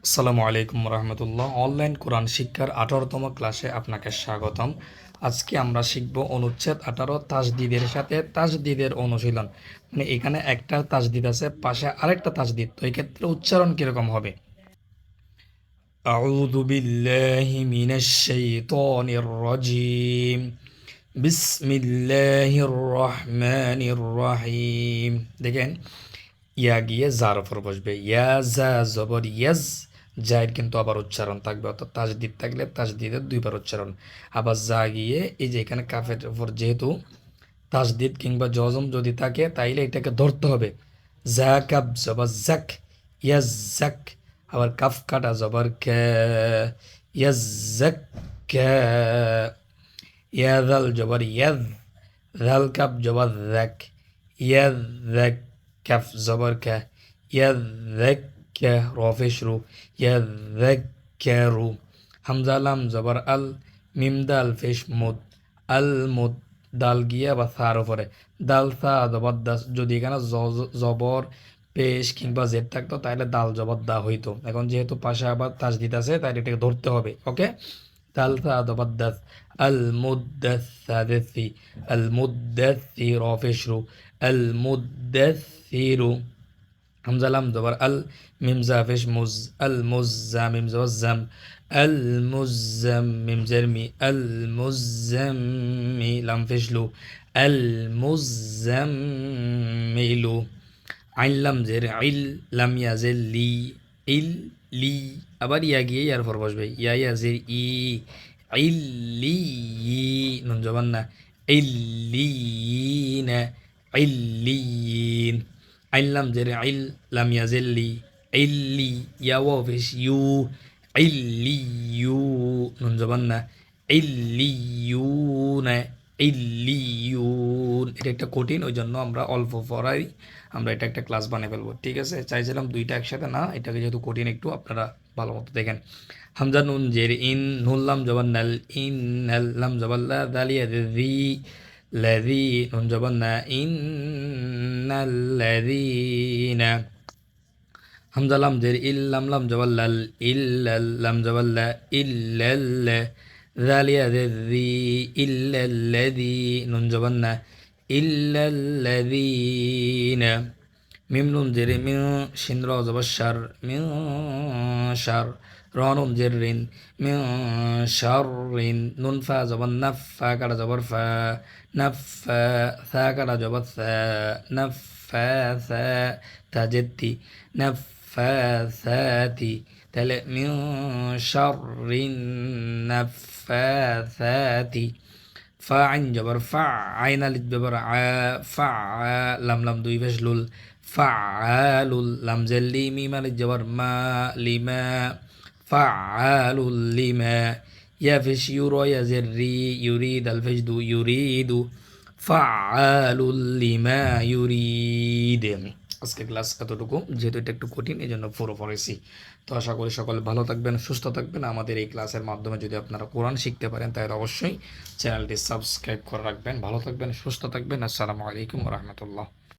আসসালামু আলাইকুম রহমতুল্লাহ অনলাইন কোরআন শিক্ষার আঠারোতম ক্লাসে আপনাকে স্বাগতম আজকে আমরা শিখব অনুচ্ছেদ আঠারো তাজদিদের সাথে তাজদিদের অনুশীলন মানে এখানে একটা তাজদিদ আছে পাশে আরেকটা তাজদিদ তো এই ক্ষেত্রে উচ্চারণ কীরকম হবে أعوذ بالله من الشيطان الرجيم بسم الله الرحمن الرحيم দেখেন ইয়া গিয়ে জার উপর বসবে ইয়া জা জবর ইয়াজ জায়ের কিন্তু আবার উচ্চারণ থাকবে অর্থাৎ তাজদিদ থাকলে তাজদিদের দুইবার উচ্চারণ আবার যা গিয়ে এই যে এখানে কাফের উপর যেহেতু তাজদিদ কিংবা জজম যদি থাকে তাইলে এটাকে ধরতে হবে জা কাব জবর জাক ইয়াজ জাক আবার কাফ কাটা জবর কে ইয়াজ জাক কে ইয়াদাল জবর ইয়াদ ذال كاب جبر ذك يذك زبر ك কে র ফেসরু ইয়ারু হামজা লাম জবর আল মিমদাল ফেস মুদ আল মুদ দাল গিয়া বা সার উপরে দাল থা জবরদাস যদি এখানে জবর পেশ কিংবা জেদ থাকতো তাহলে দাল জবরদা হইতো এখন যেহেতু পাশে আবার তাস দিতে আছে তাই এটাকে ধরতে হবে ওকে দাল থা জবরদাস আল মুদ্দাসি আল মুদ্দাসি র ফেসরু আল মুদ্দাসিরু হামজা লাম জবর আল মিম জাফেশ মুজ, আল মুজ্জা মিম জবর জাম আল মুজ্জাম মিম জারমি আল মুজ্জাম্মি লাম ফেশলু আল মুজ্জাম্মিলু আইন লাম জের আইল লাম ইয়াজের লি, ইল লি। আবার ইয়া গিয়ে ইয়ার পর বসবে, ইয়া ইয়াজের ই ইল্লি নুন জবান না ইল্লিনা ইল্লিন আইন লাম জের আইল লাম ইয়াজের লি ইল্লি ইয়া ওয়াফিস ইউ ইল্লি ইউ নুন জবান না আইল্লি ইউ না ইল্লিউনা ইউ এটা একটা কঠিন ওই জন্য আমরা অল্প পড়াই, আমরা এটা একটা ক্লাস বানিয়ে ফেলব, ঠিক আছে? চাইছিলাম দুইটা একসাথে না, এটাকে যেহেতু কঠিন একটু, আপনারা ভালো মতো দেখেন। হামজা নুন জের ইন নুল্লাম জবান নাল ইন নাল্লাম জবাল্লা দালিয়া দি লাদি নুন জবান না, ইন আল্লাযীনা হামজা লাম জের ইল্লাম লাম জবাল্লাল ইল্লাল লাম জবাল্লা ইল্লাল জালিয়া জের জি ইল্লাল্লাযী নুন জবান্না ইল্লাল্লাযীনা إلا الذين ميم نون جر من شن را زبر شر من شر را نون جر من شر نون فا زبر نف فا كذا زبر فا نف ثا كذا زبر ثا نف ثا تجدي نفاثاتي তাহলে মিন শাররিন নাফাসাতি ফা আইন জবর ফা আইন আলিফ জবর আ ফা লাম লাম দুই ফেসলুল ফাআলুল লাম জেল্লি মিম আলিফ জবর মা লিমা, ফাআলুল লিমা জেররি ইউরিদ, আল ফিশ দু ইউরিদু, ফাআলুল লিমা ইউরিদ। আজকে ক্লাস এতটুকু, যেহেতু এটা একটু কঠিন এই জন্য পুরো পড়েছি। তো আশা করি সকলে ভালো থাকবেন, সুস্থ থাকবেন। আমাদের এই ক্লাসের মাধ্যমে যদি আপনারা কোরআন শিখতে পারেন, তাহলে অবশ্যই চ্যানেলটি সাবস্ক্রাইব করে রাখবেন। ভালো থাকবেন, সুস্থ থাকবেন। আসসালামু আলাইকুম রহমতুল্লাহ।